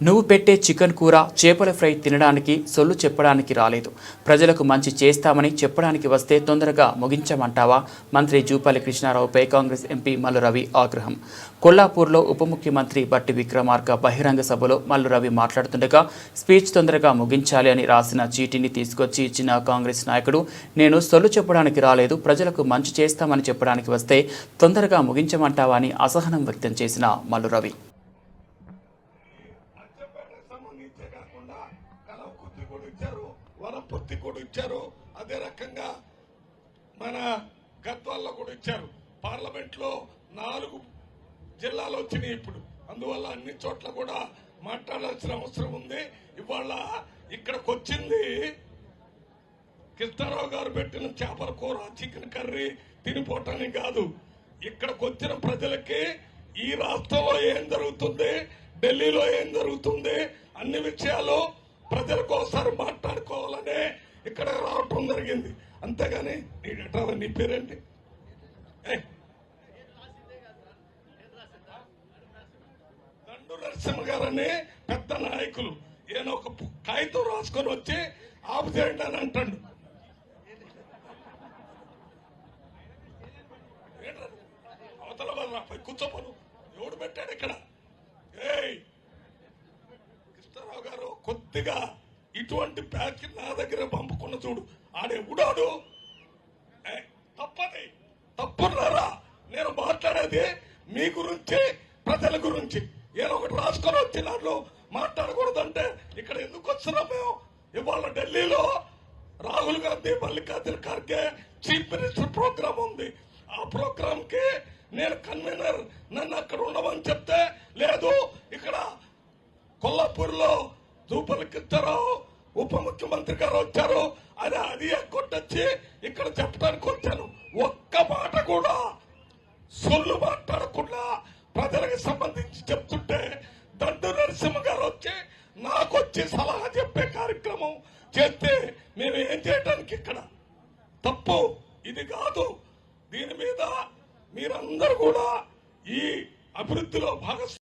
నువ్వు పెట్టే చికెన్ కూర చేపల ఫ్రై తినడానికి సొల్లు చెప్పడానికి రాలేదు. ప్రజలకు మంచి చేస్తామని చెప్పడానికి వస్తే తొందరగా ముగించమంటావా? మంత్రి జూపల్లి కృష్ణారావుపై కాంగ్రెస్ ఎంపీ మల్లురవి ఆగ్రహం. కొల్లాపూర్లో ఉప ముఖ్యమంత్రి బట్టి విక్రమార్క బహిరంగ సభలో మల్లురవి మాట్లాడుతుండగా స్పీచ్ తొందరగా ముగించాలి అని రాసిన చీటీని తీసుకొచ్చి ఇచ్చిన కాంగ్రెస్ నాయకుడు నేను సొల్లు చెప్పడానికి రాలేదు ప్రజలకు మంచి చేస్తామని చెప్పడానికి వస్తే తొందరగా ముగించమంటావా? అని అసహనం వ్యక్తం చేసిన మల్లురవి కూడా ఇచ్చారు వనపర్తి కూడా ఇచ్చారు అదే రకంగా మన గద్వాల్లో కూడా ఇచ్చారు పార్లమెంట్లో నాలుగు జిల్లాలు వచ్చినాయి ఇప్పుడు. అందువల్ల అన్ని చోట్ల కూడా మాట్లాడాల్సిన అవసరం ఉంది. ఇవాళ ఇక్కడికి వచ్చింది కృష్ణారావు గారు పెట్టిన చేపల కూర చికెన్ కర్రీ తినిపోవటానికి కాదు. ఇక్కడికి వచ్చిన ప్రజలకి ఈ రాష్ట్రంలో ఏం జరుగుతుంది ఢిల్లీలో ఏం జరుగుతుంది అన్ని విషయాలు ప్రజలకు ఒకసారి మాట్లాడుకోవాలనే ఇక్కడ రావటం జరిగింది. అంతేగాని నీ ఎట్లా నీ పేరేంటి? దండు నరసింహ గారని పెద్ద నాయకులు. ఈయన ఒక కాగితం రాసుకొని వచ్చి ఆపు చేయండి అని అంటాడు. అవతల వల్ల పై ఎవడు పెట్టాడు ఇక్కడ ఏయ్ కృష్ణారావు గారు ఇటువంటి ప్యాచ్ నా దగ్గర పంపుకున్న చూడు ఆడే ఉడాడు. తప్పది తప్పున్నారా? నేను మాట్లాడేది మీ గురించి ప్రజల గురించి. నేను ఒకటి రాసుకొని వచ్చి దాంట్లో మాట్లాడకూడదంటే ఇక్కడ ఎందుకు వస్తున్నాం మేము? ఇవాళ ఢిల్లీలో Rahul Gandhi Mallikarjuna Kharge chief minister program ఉంది. ఆ ప్రోగ్రామ్కి నేను కన్వీనర్ నన్ను అక్కడ ఉండమని చెప్తే లేదు ఇక్కడ కొల్లాపూర్లో లో దూపలికిచ్చారావు ఉప ముఖ్యమంత్రి గారు వచ్చారు అని అది కొట్టొచ్చి ఇక్కడ చెప్పడానికి వచ్చాను. ఒక్క మాట కూడా సొల్లు మాట్లాడకుండా ప్రజలకు సంబంధించి చెప్తుంటే దండు నరసింహ గారు వచ్చి నాకు వచ్చి సలహా చెప్పే కార్యక్రమం చేస్తే మేము ఏం చేయటానికి ఇక్కడ? తప్పు. ఇది కాదు. దీని మీద మీరందరూ కూడా ఈ అభివృద్ధిలో భాగస్వామి